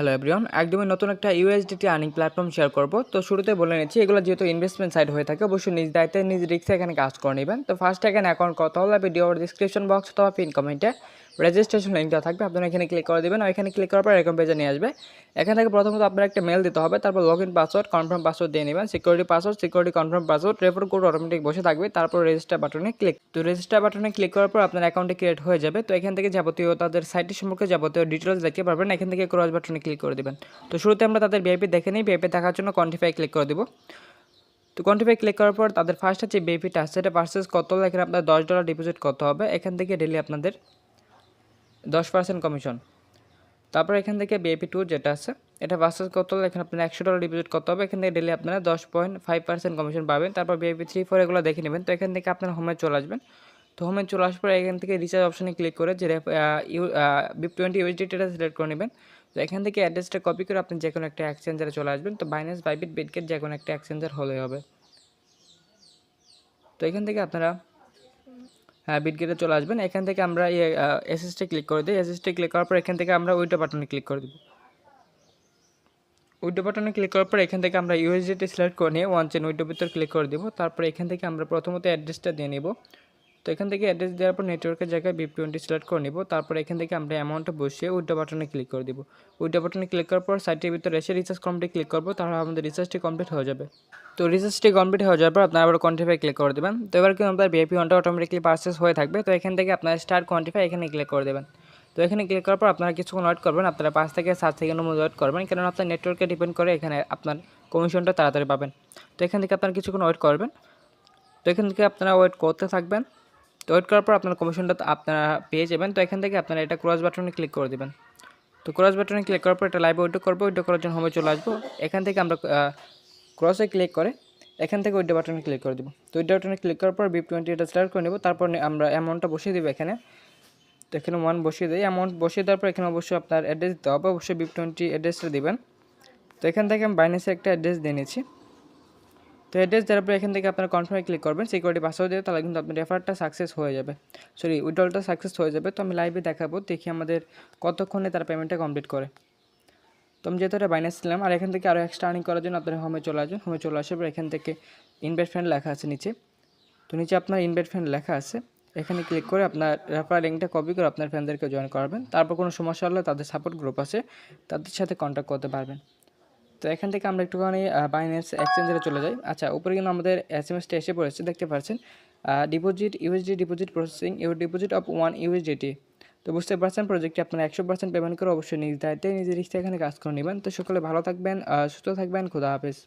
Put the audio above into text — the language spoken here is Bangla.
হ্যালো এভরিওয়ান একদমই নতুন একটা ইউএসডিটি আর্নিং প্ল্যাটফর্ম শেয়ার করব। তো শুরুতে বলে নিচ্ছি, এগুলো যেহেতু ইনভেস্টমেন্ট সাইড হয়ে থাকে, অবশ্যই নিজ দায়িত্বে, নিজ রিক্সে এখানে কাজ করে নেবেন। তো ফার্স্ট এখানে অ্যাকাউন্ট কত হলে ভিডিওর ডিসক্রিপশন বক্স অথবা পিন কমেন্টে রেজিস্ট্রেশন লিঙ্ক দেওয়া থাকবে, আপনারা এখানে ক্লিক করে দেবেন, আর এখানে ক্লিক করার পর এরকম পেজে নিয়ে আসবে। এখান থেকে প্রথমত আপনার একটা মেল দিতে হবে, তারপর log in password confirm password দিয়ে নেবেন security password security confirm password refer code automatic বসে থাকবে, তারপর রেজিস্টার বাটনে ক্লিক তো রেজিস্টার বাটনে ক্লিক করার পর আপনার অ্যাকাউন্টে ক্রিয়েট হয়ে যাবে, তো এখান থেকে যাবতীয় তাদের সাইটটি সম্পর্কে যাবতীয় ডিটেলস দেখতে পারবেন, এখান থেকে ক্রস বাটনে ক্লিক করে দেবেন। তো শুরুতে আমরা তাদের ভিআইপি দেখে নিই ভিআইপি দেখার জন্য কন্টিফাই ক্লিক করে দেবো। তো কন্টিফাই ক্লিক করার পর তাদের ফার্স্ট হচ্ছে বিএপিটা আসছে এটা পার্সেস কত হলে এখানে আপনার দশ ডলার ডিপোজিট করতে হবে, এখান থেকে ডেলি আপনাদের দশ পার্সেন্ট কমিশন তারপর এখান থেকে বিএপি টু যেটা আছে, এটা পার্সেস করতে হলে এখানে আপনার একশো ডলার ডিপোজিট করতে হবে। এখান থেকে ডেলি আপনারা দশ পয়েন্ট ফাইভ পার্সেন্ট কমিশন পাবেন। তারপর বিএপি থ্রি ফোর এগুলো দেখে নেবেন। তো এখান থেকে আপনার হোমে চলে আসবেন। তো হোমে চলে আসার পর এখান থেকে রিচার্জ অপশানে ক্লিক করে যে ইউ বিপ টোয়েন্টি ইউএসডিটা সিলেক্ট করে নেবেন। তো এখান থেকে অ্যাড্রেসটা কপি করে আপনি যে কোনো একটা এক্সচেঞ্জারে চলে আসবেন। তো বাইন্যান্স বাইবিট বিটগেট যে কোনো একটা এক্সচেঞ্জার হলে হবে। তো এখান থেকে আপনারা বিটগেটে চলে আসবেন, এখান থেকে আমরা এসএসটি ক্লিক করে দিই। এসএসটি ক্লিক করার পর এখান থেকে আমরা উইডো বাটনে ক্লিক করে দেবো। উইডো বাটনে ক্লিক করার পর এখান থেকে আমরা ইউএসডিটি সিলেক্ট করে নিয়ে ওয়ান চেন উইডো ভিতর ক্লিক করে দেবো। তারপর এখান থেকে আমরা প্রথমত অ্যাড্রেসটা দিয়ে নেব। তো এখান থেকে অ্যাড্রেস দেওয়ার পর নেটওয়ার্কের জায়গায় বিপ সিলেক্ট করে নিব। তারপর এখান থেকে আমরা অ্যামাউন্টটা বসিয়ে উইডো বাটনে ক্লিক করে দিব। উইডো বাটনে ক্লিক করার পর সাইটের ভিতরে এসে রিচার্জ কমপ্লিট ক্লিক করব, তাহলে আমাদের রিচার্জটি কমপ্লিট হয়ে যাবে। তো রিচার্জটি কমপ্লিট হয়ে যাওয়ার পর আপনারা আবার কোয়ান্টিফাই ক্লিক করে দেবেন। তো এবার কিন্তু আপনার বিআইপি ওয়ানটা অটোমেটিকলি পার্সেস হয়ে থাকবে। তো এখান থেকে আপনার স্টার কোয়ান্টিফাই এখানে ক্লিক করে দেবেন। তো এখানে ক্লিক করার পর আপনারা কিছুক্ষণ ওয়েট করবেন। আপনারা পাঁচ থেকে সাত সেকেন্ডের মধ্যে ওয়েট করবেন কারণ আপনার নেটওয়ার্কে ডিপেন্ড করে এখানে আপনার কমিশনটা তাড়াতাড়ি পাবেন। তো এখান থেকে আপনারা কিছুক্ষণ ওয়েট করবেন। তো এখান থেকে আপনারা ওয়েট করতে থাকবেন। তো ওয়েট করার পর আপনার কমিশনটা আপনারা পেয়ে যাবেন। তো এখান থেকে আপনারা এটা ক্রস বাটনে ক্লিক করে দেবেন। তো ক্রস বাটনে ক্লিক করার পর এটা লাইভে উইডো করব উইডো করার জন্য হোমে চলে আসব। এখান থেকে আমরা ক্রসে ক্লিক করে এখান থেকে উইডো বাটনে ক্লিক করে দেবো। তো উইডো বাটনে ক্লিক করার পর বিপ টোয়েন্টি এটা স্টার্ট করে নেব। তারপর আমরা অ্যামাউন্টটা বসিয়ে দেবো এখানে। তো এখানে ওয়ান বসিয়ে দিই। অ্যামাউন্ট বসিয়ে দেওয়ার পর এখানে অবশ্যই আপনার অ্যাড্রেস দিতে হবে। অবশ্যই বিপ টোয়েন্টি অ্যাড্রেসটা দেবেন। তো এখান থেকে আমি বাইন্যান্সে একটা অ্যাড্রেস দিয়ে নিচ্ছি। তো অ্যাড্রেস দেওয়ার পর এখান থেকে আপনারা কনফার্মে ক্লিক করবেন সিকিউরিটি পাসওয়ার্ড দিয়ে তাহলে কিন্তু আপনার রেফারটা সাকসেস হয়ে যাবে। সরি উইড্রলটা সাকসেস হয়ে যাবে। তো আমি লাইভে দেখাবো, দেখি আমাদের কতক্ষণে তার পেমেন্টটা কমপ্লিট করে। তো আমি যেহেতু এটা বাইন্যান্স ছিলাম আর এখান থেকে আরও এক্সট্রা আর্নিং করার জন্য আপনারা হোমে চলে আসবেন। হোমে চলে আসার পর এখান থেকে ইনভেস্টমেন্ট লেখা আছে নিচে। তো নিচে আপনার ইনভেস্টমেন্ট লেখা আছে। এখানে ক্লিক করে আপনার রেফার লিঙ্কটা কপি করে আপনার ফ্রেন্ডদেরকে জয়েন করাবেন। তারপর কোনো সমস্যা হলে তাদের সাপোর্ট গ্রুপ আছে। তাদের সাথে কন্ট্যাক্ট করতে পারবেন। তো এখান থেকে আমরা একটুখানি বাইন্যান্স এক্সচেঞ্জারে চলে যাই। আচ্ছা উপরে কিন্তু আমাদের এস এম এসটা এসে পড়েছে, দেখতে পাচ্ছেন। Deposit USD deposit processing your deposit of one USDT তো বুঝতে পারছেন প্রজেক্টে আপনার একশো পার্সেন্ট পেমেন্ট করে অবশ্যই নিজ দায়িত্বে, নিজের রিক্সা এখানে কাজ করে নেবেন। তো সকলে ভালো থাকবেন সুস্থ থাকবেন, খুদা হাফেজ।